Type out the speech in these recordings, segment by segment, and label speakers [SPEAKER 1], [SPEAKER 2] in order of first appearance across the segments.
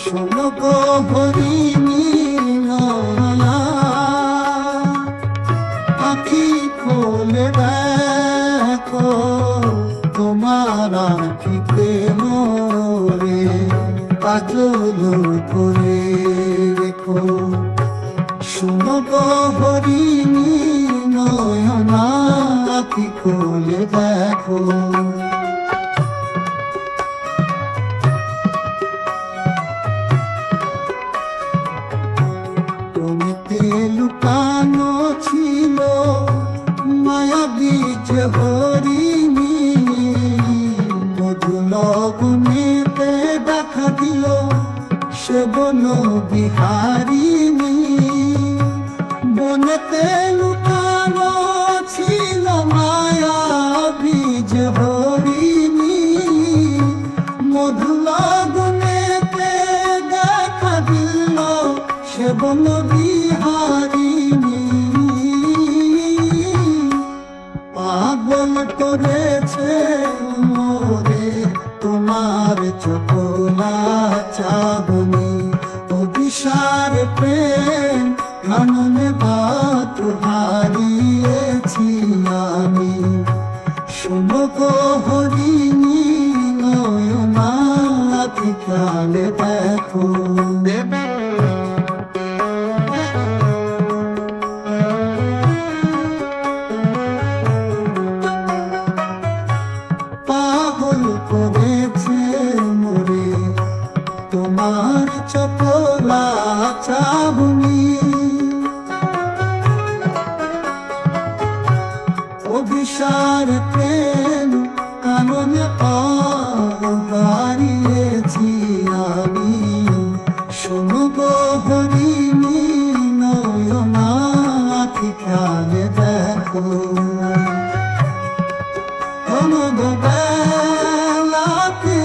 [SPEAKER 1] শোনো গো হরিণী আখি খোলে দেখো, তোমার আখিতে মোরে কাজল করে রেখো। শোনো গো হরিণী নয়না আখি খোলে দেখো। জমিতে লুকানো ছিল, মায়া বীজ হরিণী। মধু লগুনেতে দেখা দিল, সে বন বিহারিণী। বনেতে লুকানো ছিল মায়া বীজ হরিণী। মধু লগুনেতে দেখা দিল, সে বন বিহারিণী পাগল করেছে মোরে, তোমার চপলা চাবনি অভিসার প্রেম, কাননে বাত হারিয়েছি আমি। শুনো গো হরিণী নয়না দেখো। পাগল হারিয়েছি আমি। শোনো গো হরিণী নয়না ঠিকানে দেখো বেলাতে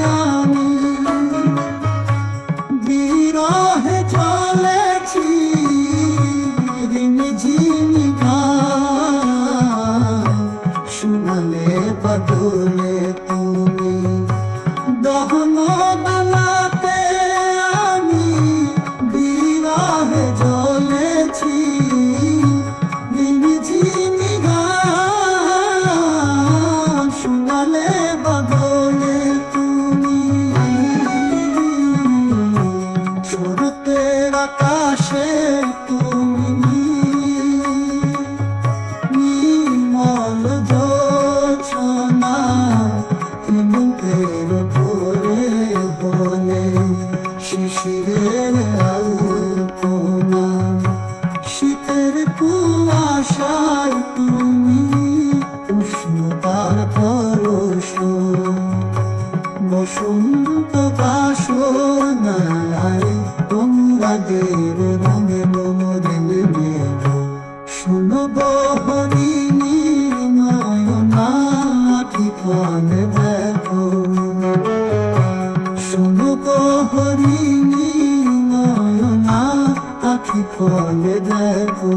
[SPEAKER 1] আকাশে তুমি নির্মল জোছনা মুখের ভরে বলে শিশিরের আলপনা। শীতের কুয়াশায় তুমি উষ্ণতার পরশ বসন্ত বাসনায় তোমরা দের ঠিকানে দেখো তো হরিণী নয়না ফলে দেখো।